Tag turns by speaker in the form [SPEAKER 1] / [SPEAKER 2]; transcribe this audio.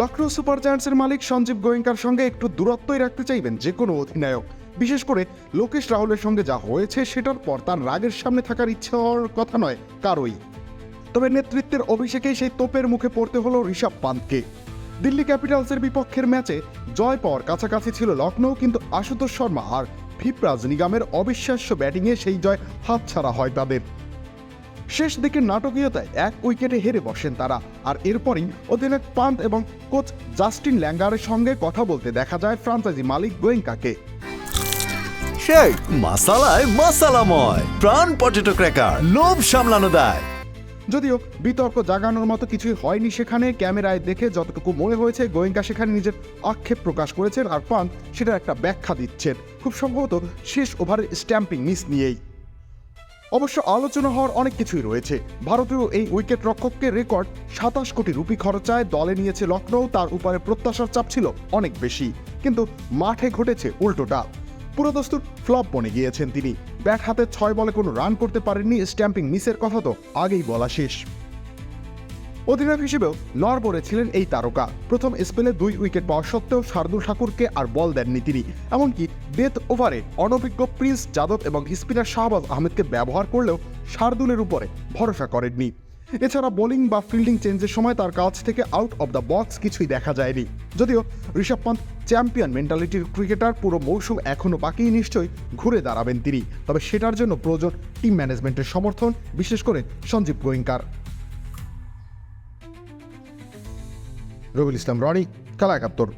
[SPEAKER 1] Lucknow super জায়ান্টসের মালিক সঞ্জীব গোয়েঙ্কার সঙ্গে একটু দূরত্বই রাখতে চাইবেন যে কোনো অধিনায়ক। বিশেষ করে লোকেশ রাহুলের সঙ্গে যা হয়েছে সেটার পর তার রাগের সামনে থাকার ইচ্ছে হওয়ার কথা নয়, কারোই। তবে নেতৃত্বের অভিষেকেই সেই তোপের মুখে পড়তে হলো ঋষভ পান্তকে দিল্লি ক্যাপিটালসের বিপক্ষের ম্যাচে জয় পাওয়ার কাছাকাছি ছিল লখনৌ কিন্তু আশুতোষ শর্মা আর ভিপ্রাজ নিগামের অবিশ্বাস্য ব্যাটিংয়ে সেই জয় হাতছাড়া হয় তাদের। শেষ দিকের নাটকীয়তায় এক উইকেটে হেরে বসেন তারা। আর এরপরই অধিনায়ক পান্ত এবং কোচ জাস্টিন ল্যাঙ্গারের সঙ্গে কথা বলতে দেখা যায় ফ্রান্সাইজি মালিক গোয়েঙ্কাকে।
[SPEAKER 2] সেই মাসালায় মাসালাময় প্রাণ পটেটো ক্র্যাকার লোভ সামলানো দেয়।
[SPEAKER 1] যদিও বিতর্ক জাগানোর মতো কিছুই হয়নি সেখানে ক্যামেরায় দেখে যতটুকু মনে হয়েছে গোয়েঙ্কা সেখানে নিজের আক্ষেপ প্রকাশ করেছেন আর পান্ত সেটার একটা ব্যাখ্যা দিচ্ছেন। খুব সম্ভবত শেষ ওভারের স্ট্যাম্পিং মিস নিয়েই। অবশ্য আলোচনা হওয়ার অনেক কিছুই রয়েছে। ভারতীয় এই উইকেট রক্ষককে রেকর্ড সাতাশ কোটি রুপি খরচায় দলে নিয়েছে লখনৌ তার উপরে প্রত্যাশার চাপ ছিল অনেক বেশি। কিন্তু মাঠে ঘটেছে উল্টোটা। পুরোদস্তুর ফ্লপ বনে গিয়েছেন তিনি। ব্যাট হাতে ছয় বলে কোনো রান করতে পারেননি, স্ট্যাম্পিং মিসের কথা তো আগেই বলা শেষ। অধিনায়ক হিসেবেও নড়বড়ে ছিলেন এই তারকা। প্রথম স্পেলে দুই উইকেট পাওয়া সত্ত্বেও শার্দুল ঠাকুরকে আর বল দেননি তিনি। এমনকি ডেথ ওভারে অনভিজ্ঞ প্রিন্স যাদব এবং স্পিনার শাহবাজ আহমেদকে ব্যবহার করলেও শার্দুলের উপরে ভরসা করেননি। এছাড়া বোলিং বা ফিল্ডিং চেঞ্জের সময় তার কাছ থেকে আউট অব দ্য বক্স কিছুই দেখা যায়নি। যদিও ঋষভ পান্ত চ্যাম্পিয়ন মেন্টালিটির ক্রিকেটার পুরো মৌসুম এখনও বাকি নিশ্চয়ই ঘুরে দাঁড়াবেন তিনি। তবে সেটার জন্য প্রয়োজন টিম ম্যানেজমেন্টের সমর্থন, বিশেষ করে সঞ্জীব গোয়েঙ্কার। রবিউল ইসলাম রনি কালা একাত্তর